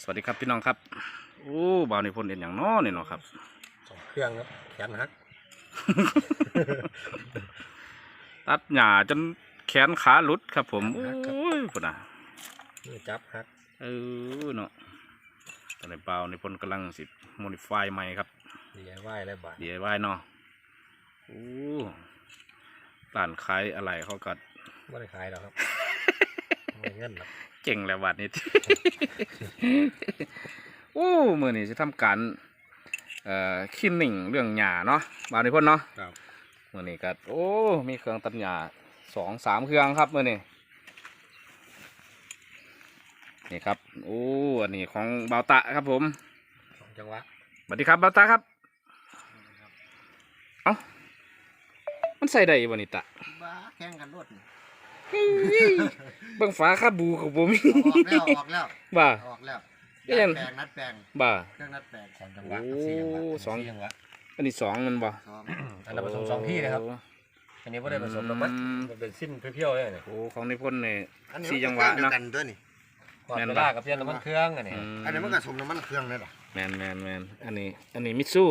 สวัสดีครับพี่น้องครับ โอ้บ่าวนิพนธ์เห็นอย่างน้อเนี่ยเนาะครับ สองเครื่องครับแขนหัก ตัดหญ้าจนแขนขาหลุดครับ ผมโอ้ยพุ่นน่ะมือจับหักเออเนาะตอนนี้บ่าวนิพนธ์กำลังสิโมดิฟายใหม่ครับ ดีไอไหวแล้วบาท DIY เนาะโอ้ร้านขายอะไรเขาก็ไม่ได้ขายหรอกครับ ไม่เงินหรอก เจ๋งแล้ววัดนี้ โอ้มือนี้จะทำการเอ่อคินนิ่งเรื่องหญ้าเนาะบ่าวนิพนธ์เนาะครับ มื่อนี้ก็โอ้ มีเครื่องตัดหญ้าสองสามเครื่องครับมื่อนี้นี่ครับ โอ้ อันนี้ของเบาตะครับผมสองจังหวะสวัสดีครับเบาตะครับ เอ้า มันใส่ได้บ่นี่ตะบ้าแข่งกันรถนี่ เบิ่งฝาคาบูของผมเอาออกแล้วออกแล้วบ้าออกแล้วก็ยัง นัดแปลงนัดแปลงบ้าเครื่องนัดแปลงสองจังหวะโอ้สี่จังหวะสอง สี่จังหวะอันนี้สองมันบ่ซ้อมอันนั้นผสมสองที่นะครับ อันนี้ไม่ได้ผสมน้ำมันอืมมันเป็นสิ้นเพี้ยวๆเลยนี่โอ้ของนิพนธ์นี่อันนี้สี่จังหวะมันก็เนาะเครื่องดียวกันด้วยนี่หอดแม่นเวปะลากับเพี้ยนน้ำมันเครื่องอันนี้มอันนี้มันก็สมน้ำมันเครื่องนี่หรอแมนแมนแมนอันนี้ อันนี้มิตซู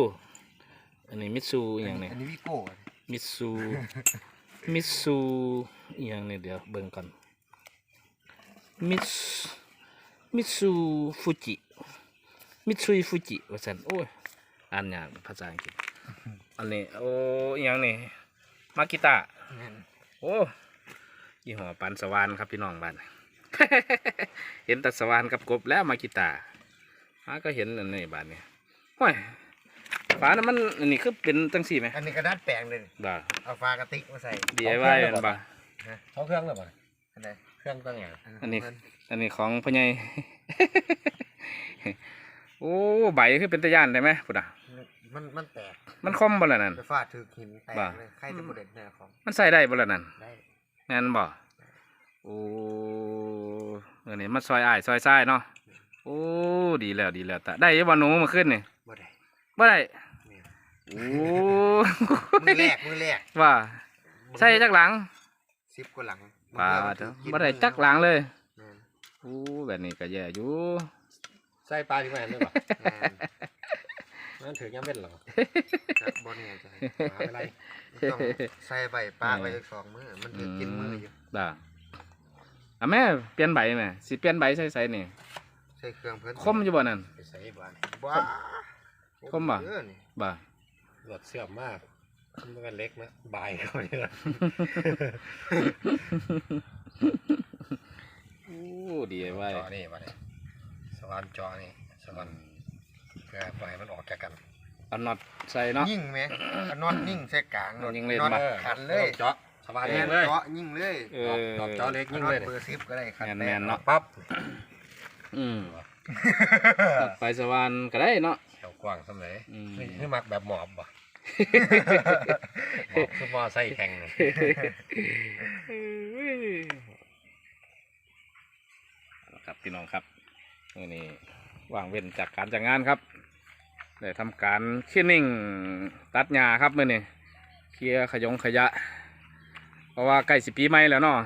อันนี้มิตซูอหย่างนี้อันนี้วิโก้มิตซู มิตซูอหย่างนี้เดี๋ยวเบิ่งก่อนมิตมิตซูฟูจิมิตซุยฟูจิว่าซั่นโอ้ยอ่านยากภาษาอังกฤษอันนี้โอ้อหย่างนี้มากิตะโอ้ยี่ห้อปันสวานครับพี่น้องบ้านเห็นแตัสวานกับกบแล้วมากิตาฮะก็เห็นอันนี้บ้านนี้ห้อย ฝานั้นมันอันนี้คือเป็นตั้งสี่ไหมอันนี้ก็นัดแปลงเลยนี่บ่า เอาฟ้ากระติกมาใส่ DIY อันบ่าสองเครื่องหรือเปลยบ่อันไหนเครื่องตั้งอย่างอันนี้ อันนี้ของพ่อใหญ่ โอ้ใบคือเป็นตะย่านได้ไหมพุ่นอะมันมันแตก มันคมบ่ละนั่นไปฟาดถือหินแตกเลยใครจะบดเด็ดแน่ของ มันใส่ได้บ่ละนั่นได้แม่นบ่โอ้อันนี้มันซอยอ้ายซอยซ้ายเนาะ โอ้ ดีแล้วดีแล้วแตะได้ยังบ่หนูมาขึ้นนี่บ่ได้บ่ได้ โอ้มือแรกมือแรกว่าใส่จักหลังสิบกว่าหลังป่ามือเถเดียวอะถือบ่ได้จักหลังเลยแม่นโอ้แบบนี้ก็แย่อยู่ใส่ปลาที่ไม่เห็นเลยบ่แม่นนั่นถือยังเป็นเหรอจักบ่เนี่ยจ้ะหาอะไรต้องใส่ใบปากไว้อีกสองมือมันถือกินมืออยู่บ่าอะแม่เปลี่ยนใบไหมสิเปลี่ยนใบใส่ใส่นี่ใส่เครื่องเพิ่นคมอยู่บ่นั่นไปใส่บ้านบ้าคมบ่เออนี่บ่า หลอดเสื่อมมากมันก็เล็กนะบายเขาเนี่ยนะโอ้ดีไว้จอนี่มาเนี่ยสว่านจอนี่สว่านเพื่อปล่อยมันออกจากกันเอาน็อตใส่เนาะ ยิ่งไหมเอาน็อตยิ่งใส่กลางยิ่งเล่นน็อตบ่ขันเลยเจาะสว่านแม่ยินงเลยเจาะยิ่งเลยเอดออกเจาะเล็กยิงน็อเลตยเบอร์สิบก็ได้ขันแม่นๆเนาะ ปั๊บอืมไปสวรรค์ก็ได้เนาะ แถวกว้างสมัยอืม นี่คือมักแบบหมอบบ่ หมอบคือมอไซค์แข่งนี่ครับพี่น้องครับมื้อนี้ว่างเว้นจากการจากงานครับได้ทำการคลีนนิ่งตัดหญ้าครับมื้อนี้เคลียขยงขยะ เพราะว่าใกล้สิปีใหม่แล้วเนาะ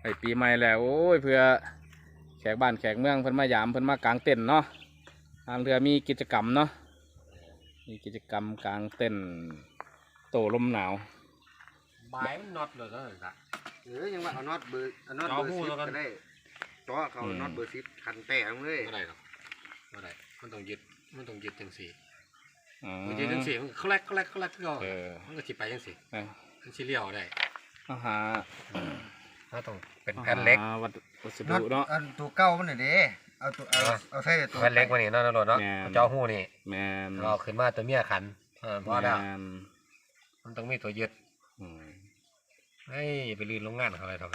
ใกล้ปีใหม่แล้วโอ้ยเพื่อแขกบ้านแขกเมืองเพิ่นมายามเพิ่นมากลางเต็นท์เนาะทางเรือมีกิจกรรมเนาะ มีกิจกรรมกางเต็นท์โตลมหนาวบายมันน็อตเลยนะจ๊ะเออยังว่าเอาน็อตเบอร์เอาน็อตเจาะเบอร์หูสิบแล้วกันก็ได้เจาะเขาน็อตเบอร์สิบขันแตกเลยไม่ได้หรอกไม่ได้มันต้องยึดมันต้องยึดจังสี่อ๋อมันยึดจังสี่มันเขาแรกเขาแรกเขาแรกก็เออมันก็สิไปจังสี่เอ้ยมันสิเลี้ยวได้เอาหาถ้าต้องเป็นแผ่นเล็กอาหาวัสวัสน็อดุตเนาะอันตัวเก่ามันน่ะเด้ เอาตัวเอาอ่าเอาใส่ตัวแผ่นเล็กกว่านี้เนาะนะโดดเนาะแม่นเอาเจ้าหู้นี่แมนเราขึ้นมาตัวเมียขันเออพอแล้วแมนมันต้องมีตัวยึดอืมเฮ้ยไปลื่นโรงงานเขาอะไรทำไม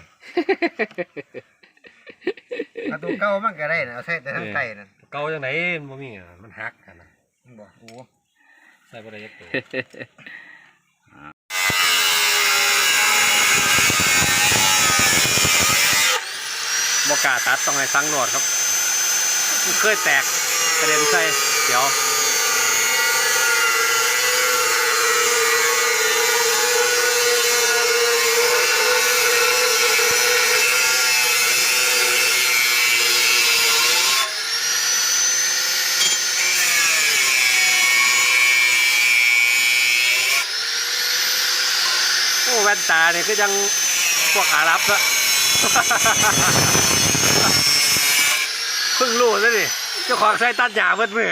เอาตัวเก่ามันก็ได้นะเอาใส่แต่ทั้งไตนั่นเก่าจังไหนมันบ่มีอะมันหักกันนะมันบอกโอ้ใส่บ่ได้ยักตัวบกล้าตัดต้องให้สังโหลดครับมัน เคยแตกกระเด็นใส่เดี๋ยวโอ้แว่นตาเนี่ยก็ยังพวกอารับละ รู้ซะดิเจ้าของใส่ตัดหญ้าเบิดมือ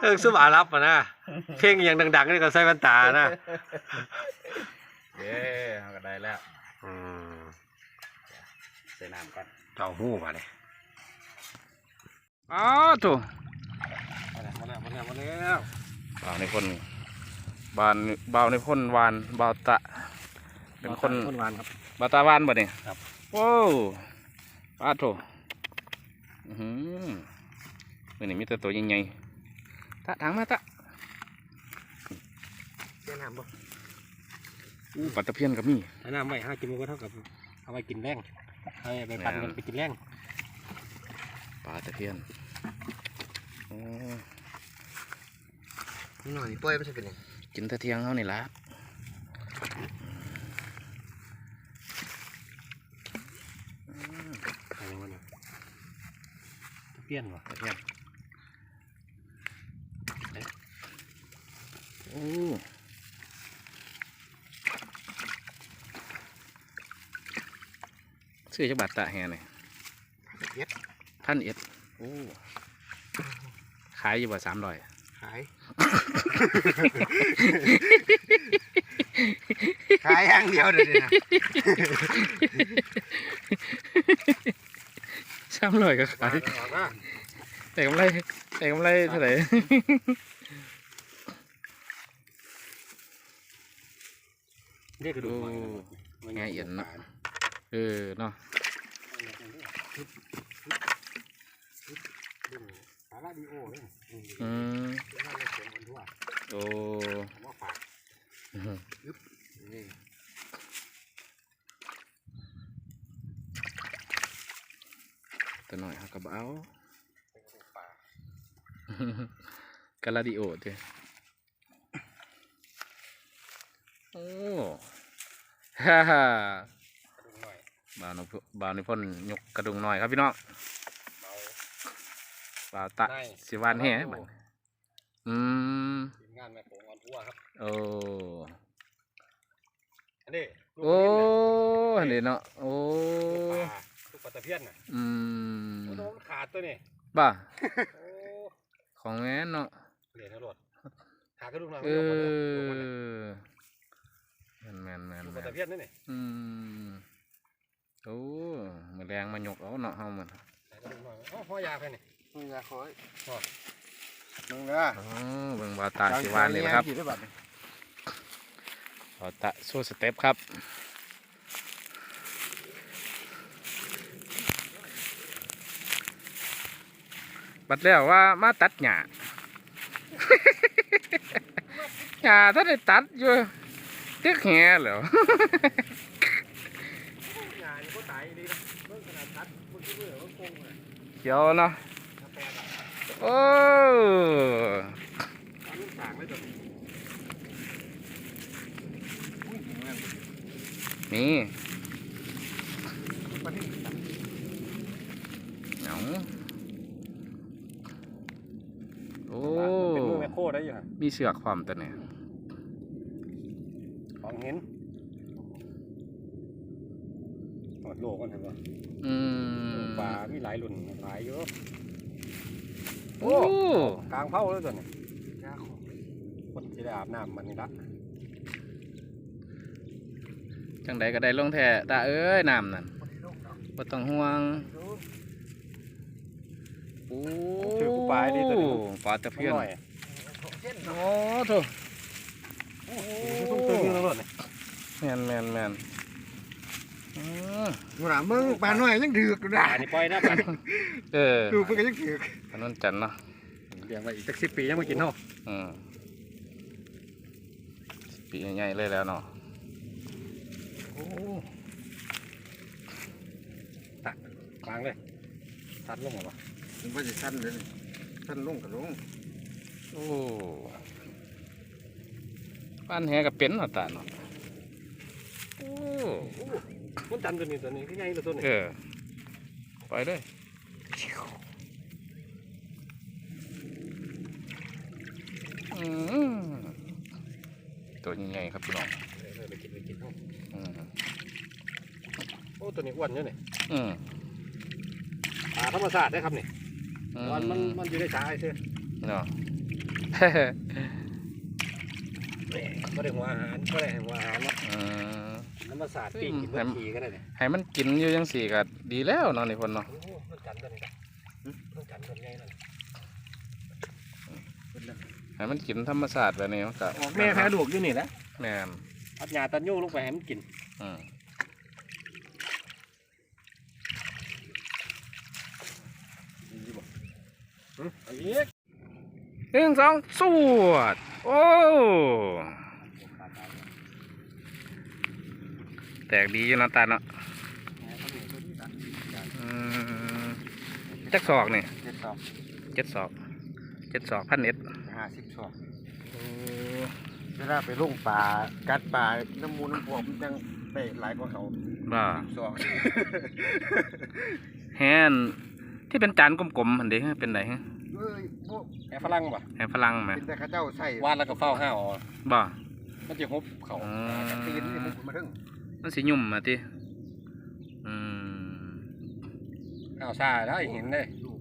เออซุ่มอาหรับอะนะเพลงอย่างดังๆนี่ก็ใส่แว่นตานะเย้เอาก็ได้แล้วอืมใส่น้ำก่อนเจ้าหู้มาเนี่ยอ้าวถูมาแล้วมาแล้วมาแล้วมาแล้วบ่าวในพ่นบานบ่าวในพ่นวานบ่าวตะเป็นคนคนหวานครับบ่าวตาวานบ่เนี่ยครับโว้าว ป้าโถอือหือมื่อนี้มีแต่ตัวใหญ่ๆตะถังมาตะเจ้าน้ำบ่อู้ปลาตะเพียนกับมีอันน้ำไม่ห้ากินมันก็เท่ากับเอาไปกินแรงเอาไปปั่นกันไปกินแรงปลาตะเพียนโอ้นี่หน่อยปล่อยมันจะเป็นยังกินแตะเทียงเขานี่ละ อะไรวะเนี่ยเปลี่ยนวะตะเพียนโอ้ซื้อจากบาทตะแฮเนี่ยเย็ดพันเอ็ดโอ้ขายอยู่บ่สามร้อยขาย ขายอย่างเดียวเดี๋ยวนี้นะ สามร้อยก็ขายออกนะแต่กำไรแต่กำไรเท่าไหร่เรียกกระดูกโอ้มันง่ายเอียนเนาะเออเนาะสาระดีโอเลยอืมแล้วเราเขียนมันทั่วโอ้ ผมว่าฝาก อื้อหือ นี่ ตัวหน่อยครับกระเป๋าเป็นกระดูกปลากาลาดิโอเด้โอ้ฮ่าฮ่ากระดูกหน่อยบ่าวนุพบ่าวนิพนธ์ยกกระดุงหน่อยครับพี่น้องเบาบ่าวตะได้สิวานแห่บัดอืมทีมงานแม่โขงออนทั่วครับ โอ้อันนี้โอ้อันนี้เนาะ โอ้ ลูกปลาลูกปลาตะเพียนน่ะอืมโอ้โหมันขาดตัวนี่บ้าโอ้ของแม่นเนาะเหรียญทั้งหมดหากระดูกหน่อยเอมันลงมาเลยลูกมันน่ะอแมนแมนแมนลูกปลาแมนตะเพียนนี่นี่อืมโอ้มือแรงมายกเอาเนาะเฮามันหากระดูกหน่อยอ๋อพ่อยาไปนี่มึงอยากคอยอ๋อมึงเด้ออ๋อเบิ่งบาวตาสิวานนี่นะครับกี่ได้บัดนี่บาวตาโซ่สเต็ปครับ บัดแล้วว่ามาตัดหญ้า หญ้าถ้าได้ตัดอยู่ตึกแห่แล้วยานี่ก็ตายดีนะเบิ่งขนาดตัดเบิ่งที่มือเบิ่งโกงเลยเขียวเนาะกาแฟแบบโอ้ตามลูกสางเลยตัวนี้ มีเหงา โอ้เป็นมือแมคโครได้อยู่ฮะมีเสือกความตัวเนี่ยของเห็นหอดโลกกันเห็นป่ะอืมปลามีหลายรุ่นหลายอยู่โอ้กลางเผาเลยตัวนี้ยาของคนจะได้อาบน้ำมันนี่ละจังใดก็ได้ลงแท้ตาเอ้ยน้ำนั่นคนที่ลงเนาะบ่ต้องห่วงดู โอ้ถือกูปลาดีตัวนี้ปลาตะเพียนหน่อยของเช่นโอ้โถโอ้โหตึงๆแล้วรถนี่แมนแมนแมนอืมมึงน่ะมึงปลาน้อยยังถือกอยู่ปนะลานี่ปล่อยนะปลาเออดูเพิ่นก็ยังถือกถนนจันทร์เนาะเลี้ยงไว้อีกสักสิบปียังไม่กินเนาะอืมปีใหญ่ๆเลยแล้วเนาะโอ้กลางเลยตัดลงมาปะ มึงว่าจะสั้นเลยนี่สั้นลงกับลงโอ้บ้านแหกับเป็นเนาะตาเนาะโอ้มันจันตัวนี้ตัวนี้ที่ไงตัวนี้เออไปเลยอืมตัวใหญ่ๆครับพี่น้องเออไปกินไปกินเนาะอืมโอ้ตัวนี้อ้วนอยู่นี่อืมปลาธรรมชาติได้ครับนี่อื มันมันมันอยู่ในสายเชื่อเนาะไม่ได้หัวอาหารไม่ได้ให้หัวอาหารเนาะอืมธรรมชาติปีกกินเมื่อกี้ก็ได้เนี่ยให้มันกินอยู่จังสี่ก็ดีแล้วเนาะนี่คนเนาะโอ้โหมันกันตัวนี้นะมันกันตัวใหญ่นั่นให้มันกินธรรมชาติแบบนี้มันก็แม่แพ้ลูกอยู่นี่นะแม่นอัดยาตันยูลงไปให้มันกินอืม อืมอันนี้หนึ่งสองสวด โอ้ แตกดีอยู่เนาะตาเนาะอืมจักศอกนี่เจ็ดสองเจ็ดศอกเจ็ดศอกพันเอ็ดห้าสิบสองเวลาไปลงป่ากัดป่าน้ำมูน้ำพวกมันยังได้หลายกว่าเขาบ้าสองแฮนที่เป็นจานกลมๆหันเด้เป็นไรฮะ เอ้ยพวกแม่ฝรั่งป่ะแฮนฝรั่งไหมเป็นแต่เข้าเจ้าใส่วาดแล้วก็เฝ้าห้าวเอาบ้ามันจะฮบเขาอืตีนนี่มมันมาถึงมันสียุ่มมาติอืมห้าวซาได้เห็นเลยลูก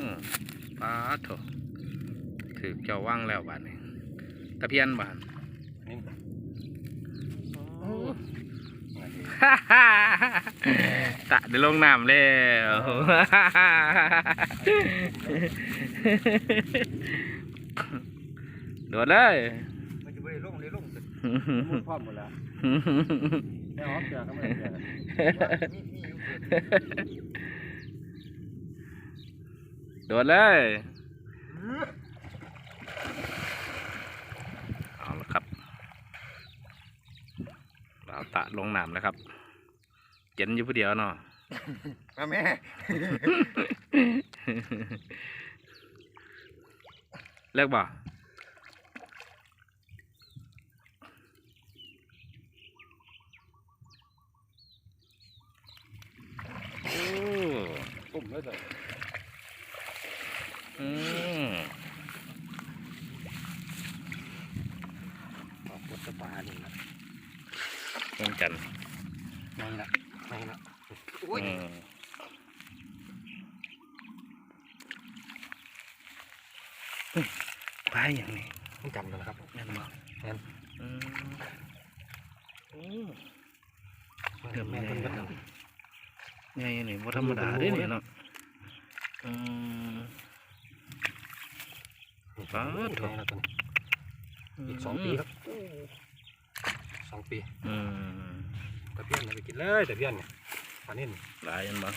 อืมปลาโถถือเจ้าว่างแล้วบานนี้ตะเพียนบานนี่ ตะได้ลงน้ำแล้วโดดเลยมันจะไม่ได้ลงได้ลงสุดมันพร้อมหมดแล้วแม่หอมเจอเขาไม่ได้มีมีอยู่โดดเลยเอาละครับเราตะลงน้ำแล้วครับ เจ็นอยู่ผู้เดียวเนาะ มาแม่ เลิกบ่โอ้ปุ่มเลยเถอะอืมออกกดตะปานี่นะดวงจันทร์นี่นะนี่นะโอ้ยอืมไปอย่างนี้มันจำกันนะครับแม่นบ่แม่นอืมโอ้เดี๋ยวแม่เป็นแบบใหญ่นี่บ่ธรรมดาเด้นี่เนาะอืมฟ้าถอยแล้วกันอีกสองปีครับสองปีอืม ตะเพียนเอาไปกินเลยตะเพียนเนี่ย ปลานิ่นหลายอันบ่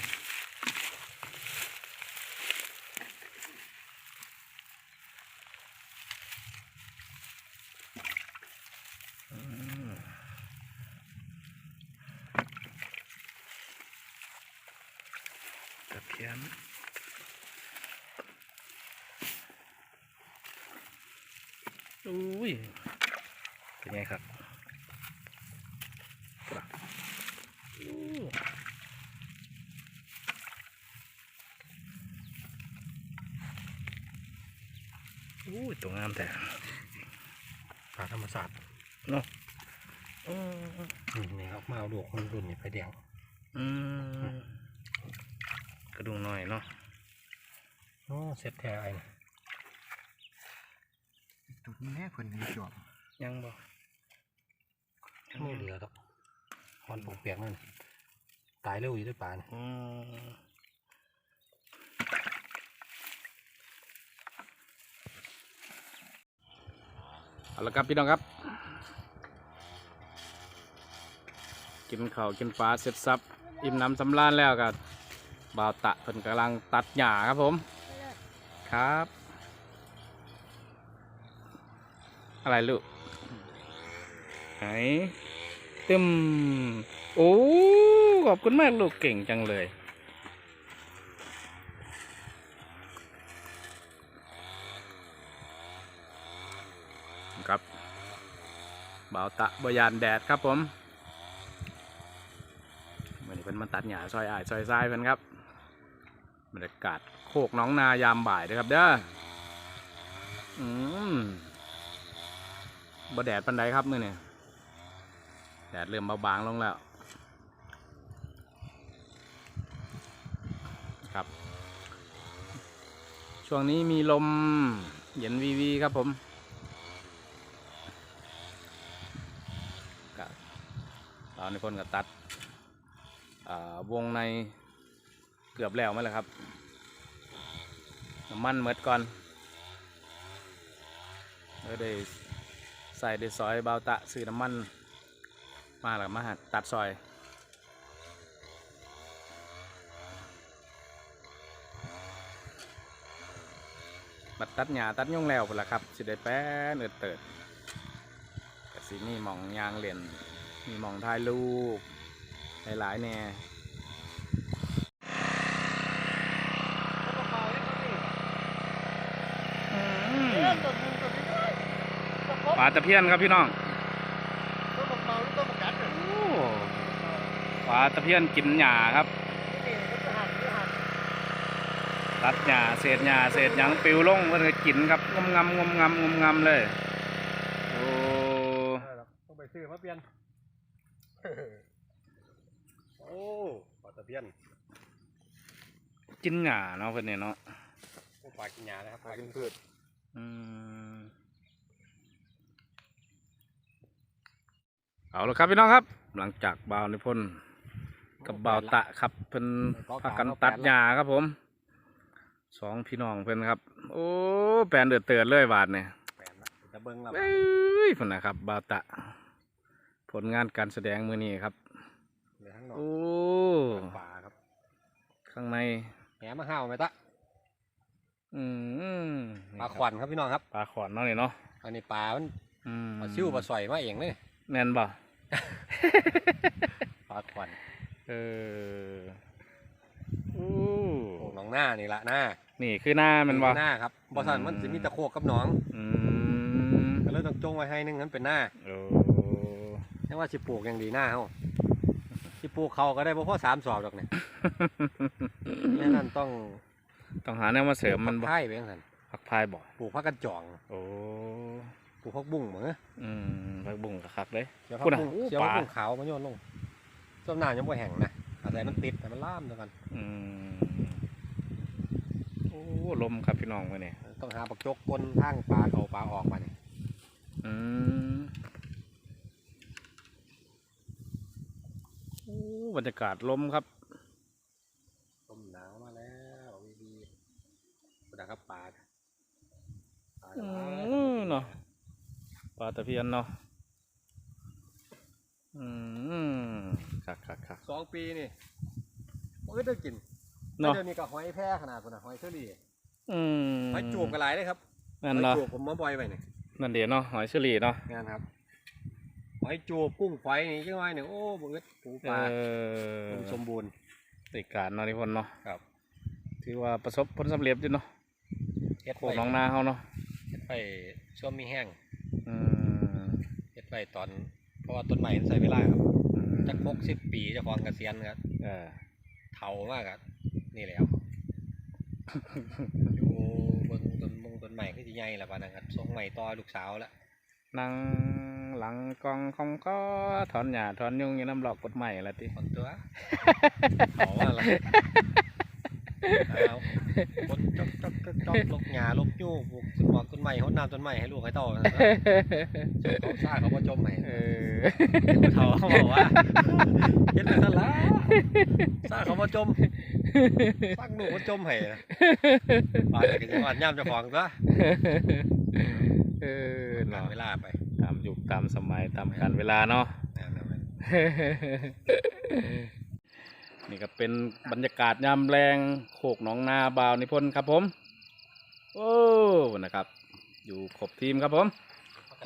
อืมตะเพียนอุ้ย เป็นไงครับอู้ อู้ยตัวงามแต่ปลาธรรมศาสตร์อืมนี่ครับมาเอาดอกคนรุ่นนี่ไปแดงอืมกระดุงหน่อยเนาะโอ้เสร็จแท้ไอ้นี่ตุดแม่เพิ่นมีจอบยังบ่ไม่เหลือดอกฮอนปกเปียกนั่นตายเร็วอยู่ด้วยปลาเนี่ยอืม เอาละครับพี่น้องครับ กินข้าวกินปลาเสร็จสับอิ่มน้ำสำราญแล้วกับบ่าวตะเพิ่นกำลังตัดหญ้าครับผมครับ อะไรลูกไหนเต็มโอ้ขอบคุณมากลูกเก่งจังเลย บ่าวตะบยานแดดครับผมวันนี้เป็นมาตัดหญ้าซอยอ้ายซอยทรายเพิ่นครับบรรยากาศโคกน้องนายามบ่ายนะครับเด้ออืมบ่แดดปันใดครับมื้อนี้แดดเริ่มเบาบางลงแล้ว ครับ ช่วงนี้มีลมเย็นวีวีครับผมกับ ตอนนี้พ่นกับตัดวงในเกือบแล้วไหมล่ะครับน้ำมันเมดก่อนแล้วได้ใส่ได้ซอยเบาตะซื้อน้ำมันมาแล้วมาหัดตัดซอยบัดตัดหญ้าตัดยุ่งแล้วพุ่นละครับ สิได้แป้นเอิดเติดกสิมีหมองยางเหรียญ มีหมองถ่ายรูปหลายๆแน่ปลาตะเพียนครับพี่น้องโอ้ปลาตะเพียนกินหญ้าครับ ตัดหญ้าเศษหญ้าเศษหยังปิวลงมันก็กินครับงมงำงมงำงมงำเลย โอ้ต้องไปซื้อมาเปลี่ยน โอ้ปลาตะเพียนกินหญ้าเนาะเพื่อนเนี่ยเนาะโอ้ปลากินหญ้านะครับปลากินพืชอืมเอาละครับพี่น้องครับ หลังจากบ่าวนิพนธ์กับบ่าวตะครับเพิ่นพากันตัดหญ้าครับผมสองพี่น้องเพิ่นครับ โอ้แปลนเดือดเตือนเลยบาทเนี่ยแปลนละจะเบิ้งละเอ้ยพุ่นนะครับบ่าวตะ ผลงานการแสดงมือนี้ครับในข้างนอกโอ้ปลาครับ ข้างในแหมาห้าวไหมตะอืมปลาขวัญครับพี่น้องครับปลาขวานเนาะนี่เนาะอันนี้ปลามันอืมปลาซิวปลาสอยมาเองเลยแน่นบ่ปลาขวัญเออโอ้โอ้น้องหน้านี่ละหน้านี่คือหน้ามันบ่หน้าครับบอสันมันจะมีตะโคกกับหน้องอืมก็เลยต้องจงไว้ให้นึงนั้นเป็นหน้า โอ้ไม่ว่าสิปลูกอย่างดีหน้าเขาสิปลูกเขาก็ได้บ่พอสามสอบดอกเนี่ยนี่นั่นต้องต้องหาแนวมาเสริมมันบ่ไผ่ไปยังไงผักพายบ่ปลูกพักกันจองโอ้ปลูกพักบุ้งเหมือนอืมผักบุ้งกะคักเลยเดี๋ยวพัพูกดน่ะบุ้งโอ้เดี๋ยวปพัลากบุ้งขาวมาโยนลงต้นหน้ายังบ่แห้งนะอาศัยมันติดแต่มันล่ามเดียวกันอืมโอ้ลมครับพี่น้องมื้อนี้ต้องหาปักจกก้นทางปลาเขาปลาออกมาเนี่ยอืม อ้บรรยากาศลมครับต้มหนาวมาแล้ววีดีกระดักกับปลาปลาอืมเนาะปลาตะเพียนเนาะอืมคักคักคักสองปีนี่มันก็ได้กินเนาะเดี๋ยวนี้ก็หอยแพร่ขนาดคนน่ะหอยเชอรี่อืมหอยจูบกันหลายเลยครับนั่นหอยเนาะจูบผมมาบ่อยไปเนี่ยนั่นเดี๋ยวเนาะหอยเฉลี่เนาะงานครับ หอยจูบกุ้งไฟนี่จังไงเนี่ยโอ้บ่อึดปูปเอลาอมันสมบูรณ์ติการเนาะนิพนธ์เนาะครับถือว่าประสบผลสำเร็จอยู่เนาะเฮ็ดโคไปกหน้องนาเฮาเนาะเฮ็ดไปช่วงมีแห้งอืมเฮ็ดไปตอน เพราะว่าต้นใหม่มันใส่เวลาครับอืมจักหกสิบปีเจ้าของเกษียณครับเออเฒ่ามากครับนี่แหล้วอยู่เบิ่งต้นมงต้นใหม่คือสิใหญ่แล้วปานนั้นครับส่งใหม่ต่อลูกสาวแล้ว นั่งหลังกองของก็ถอนหญ้าถอนยุงอยู่น้ำหลอกกฎใหม่ละติคนตัวเอาว่าละเอาคนจอกจอกจอกจอกลกหญ้าลกยู่ปลูกต้นหมอกต้นใหม่หดน้ำต้นใหม่ให้ลูกให้เต้านะเขาซ่าเขาบ่จมให้เออเขาเขาบอกว่าเฮ็ดไปซะละซ่าเขาบ่จมซักหนูบ่จมให้นะปานก็สิว่าย่ำเจ้าของซะ เออตามเนาะเวลาไป ตามยุคตามสมัยตามกาลเวลาเนาะนั่นแหละนี่ก็เป็นบรรยากาศยามแรงโคกหนองนาบาวนิพนธ์ครับผม โอ้นะครับ อยู่ครบทีมครับผม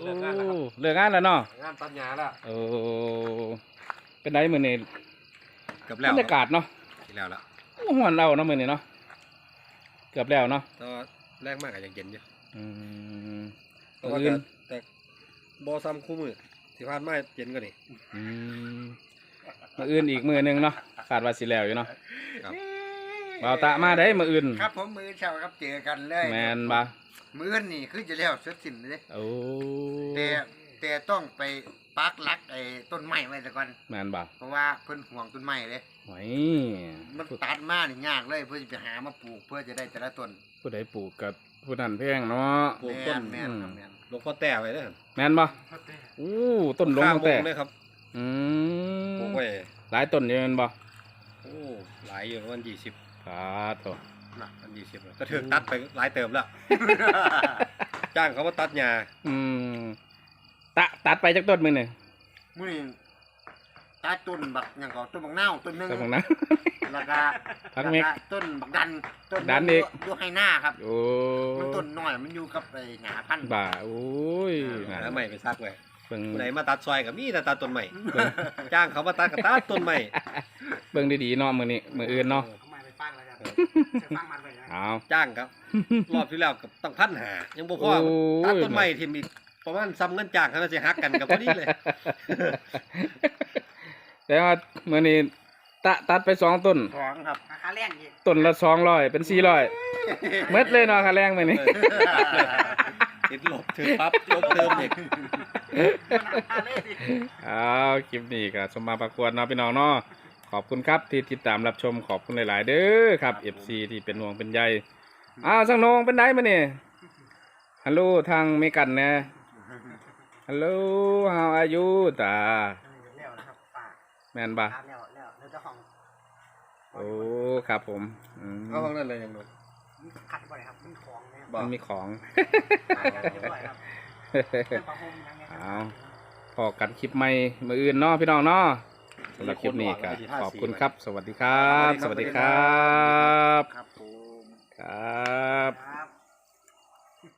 เลิกงานแล้วครับโอ้เลิกงานแล้วเนาะงานตัดหญ้าแล้วโอ้เป็นไงมือนี่เกือบบแล้วรรยากาศเนาะที่แล้วละโอ้หวนเราเนาะมือนี่เนาะเกือบแล้วเนาะก็แรกมากก็ยังเย็นอยู่อืม แต่ว่ามื้ออื่นแต่บ่ซ้ำคู่มือที่ผ่านมาเย็นกว่านี่อืมมืออื่นอีกมือหนึงเนาะขาดว่าสิแล้วอยู่เนาะครับบ่าวตะมาได้มืออื่นครับผมมือเช้าครับเจอกันเลยแมนบ่มื้อนี่คือจะแล้วเสร็จสิ้นเลยโอ้แต่แต่ต้องไปปักหลักไอ้ต้นไม้ไว้ซะก่อน แม่นบ่เพราะว่าเพิ่นห่วงต้นไม้เลยหอยมันตัดมานี่ยากเลยเพื่อจะไปหามาปลูกเพื่อจะได้แต่ละต้นผู้ใดปลูกกับ ผู้นั้นแพงเนาะ ปลูกต้นแม่นครับแม่นหลวงพ่อแต่ไว้เด้อแม่นบ่อู้ต้นลงข้างตั้งวแต่งเลยครับอืปลูกมไว้หลายต้นอยู่แม่นบ่โอ้หลายอยู่ประมาณยี่สิบครับโถนะมันยี่สิบก็ถึงตัดไปหลายเติมแล้ว จ้างเขามาตัดหญ้าอืมตะตัดไปจากต้นมือหนึ่งมื้อนี้ตัดต้นบักหยังก็ต้นบักนาวต้นหนึงต้นของนั้น แล้วก็พักเม็กแล้วต้นบักดันต้นดันอีกอยู่ให้หน้าครับ โอ้มันต้นน้อยมันอยู่กับไอ้หงาพันธุ์บ่าโอ้ยหาใหม่ไปซักไว้เบิ่งผู้ใดมาตัดซอยกับมีแต่ตัดต้นใหม่จ้างเขามาตัดกับตัดต้นใหม่เบิ่งดีๆเนาะมื้อนี้มื้ออื่นเนาะเอาไม้ไปฟังแล้วกันจะฟังมันไปนะเอา จ้างครับ รอบที่แล้วกับตั้งพันหายังบ่พอโอ้ย ตัดต้นใหม่ที่มีประมาณซ้ำเงินจ้างเขาจะหักกันกับพอดีเลย แต่ว่ามื้อนี้ ตะตัดไปสองต้นของครับราคาแรงอีกต้นละ200เป็น400เม็ดเลยเนาะค่าแรงมื้อนี้ติดลบถือปั๊บลบเติมอีกราคาแรงอีก เอาคลิปนี้ก็สมมาประกวดเนาะพี่น้องเนาะขอบคุณครับที่ติดตามรับชมขอบคุณหลาย ๆ เด้อครับ FC ที่เป็นห่วงเป็นใยอ้าวสังนงเป็นไดมาเนี่ยฮัลโหลทางเมกันนะฮัลโหล how are you ตาแล้วนะครับป้าแมนบะแล้วแล้วแล้วเจ้าของ โอ้ครับผมอืมเอาข้างนั้นเลยยังไงขัดบ่อยครับมีของเนี่ยมันมีของเรียบร้อยครับประหมยังไงเอาพอกันคลิปใหม่มืออื่นเนาะพี่น้องเนาะสำหรับคลิปนี้ก็ขอบคุณครับ สวัสดีครับ สวัสดีครับ ครับผม ครับ